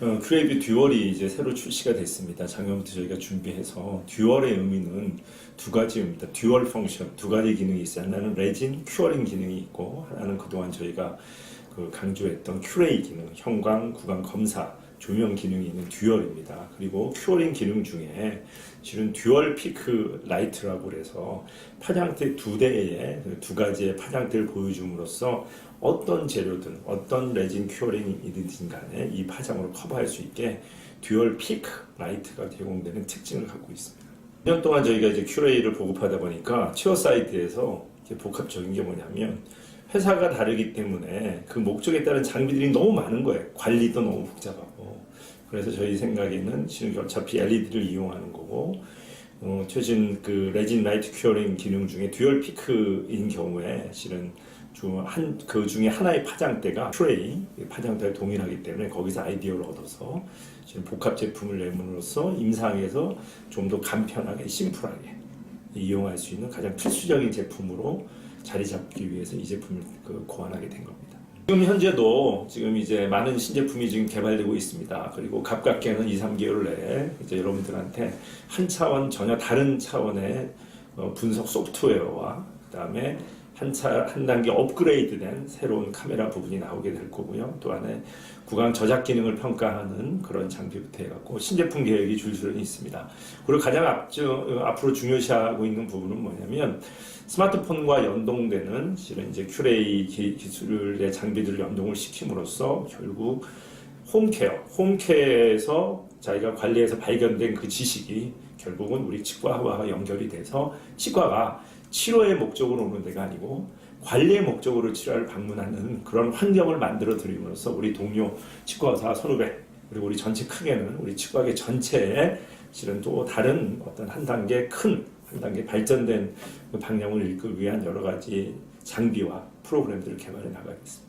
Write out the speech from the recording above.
어, 크레이비 듀얼이 이제 새로 출시가 됐습니다. 작년부터 저희가 준비해서 듀얼의 의미는 두 가지입니다. 듀얼 펑션 두 가지 기능이 있어요. 하나는 레진 큐어링 기능이 있고 하나는 그동안 저희가 그 강조했던 큐레이 기능, 형광, 구강 검사, 조명 기능이 있는 듀얼입니다. 그리고 큐어링 기능 중에 실은 듀얼 피크 라이트라고 그래서 파장대 두 대의 그두 가지의 파장대를 보여줌으로써 어떤 재료든 어떤 레진 큐어링이든 간에 이 파장으로 커버할 수 있게 듀얼 피크 라이트가 제공되는 특징을 갖고 있습니다. 2년 동안 저희가 이제 큐레이를 보급하다 보니까 치어 사이트에서 복합적인 게 뭐냐면 회사가 다르기 때문에 그 목적에 따른 장비들이 너무 많은 거예요. 관리도 너무 복잡하고. 그래서 저희 생각에는 실은 어차피 LED를 이용하는 거고 어, 최신 그 레진 라이트 큐어링 기능 중에 듀얼 피크인 경우에 실은 한그 중에 하나의 파장대가 트레이 파장대가 동일하기 때문에 거기서 아이디어를 얻어서 지금 복합 제품을 내므로써 임상에서 좀 더 간편하게 심플하게 이용할 수 있는 가장 필수적인 제품으로 자리 잡기 위해서 이 제품을 그 고안하게 된 겁니다. 지금 현재도 지금 이제 많은 신제품이 지금 개발되고 있습니다. 그리고 가깝게는 2, 3개월 내에 이제 여러분들한테 한 차원 전혀 다른 차원의 어, 분석 소프트웨어와 그다음에 한차 한 단계 업그레이드된 새로운 카메라 부분이 나오게 될 거고요. 또 안에 구강 저작 기능을 평가하는 그런 장비부터 해갖고 신제품 계획이 줄줄이 있습니다. 그리고 가장 앞주, 어, 앞으로 중요시하고 있는 부분은 뭐냐면 스마트폰과 연동되는 실은 이제 큐레이 기- 기술의 장비들을 연동을 시킴으로써 결국 홈케어, 홈케어에서 자기가 관리해서 발견된 그 지식이 결국은 우리 치과와 연결이 돼서 치과가 치료의 목적으로 오는 데가 아니고 관리의 목적으로 치료를 방문하는 그런 환경을 만들어 드림으로써 우리 동료 치과 의사 선후배 그리고 우리 전체 크게는 우리 치과계 전체에 실은 또 다른 어떤 한 단계 큰 한 단계 발전된 그 방향을 읽기 위한 여러 가지 장비와 프로그램들을 개발해 나가겠습니다.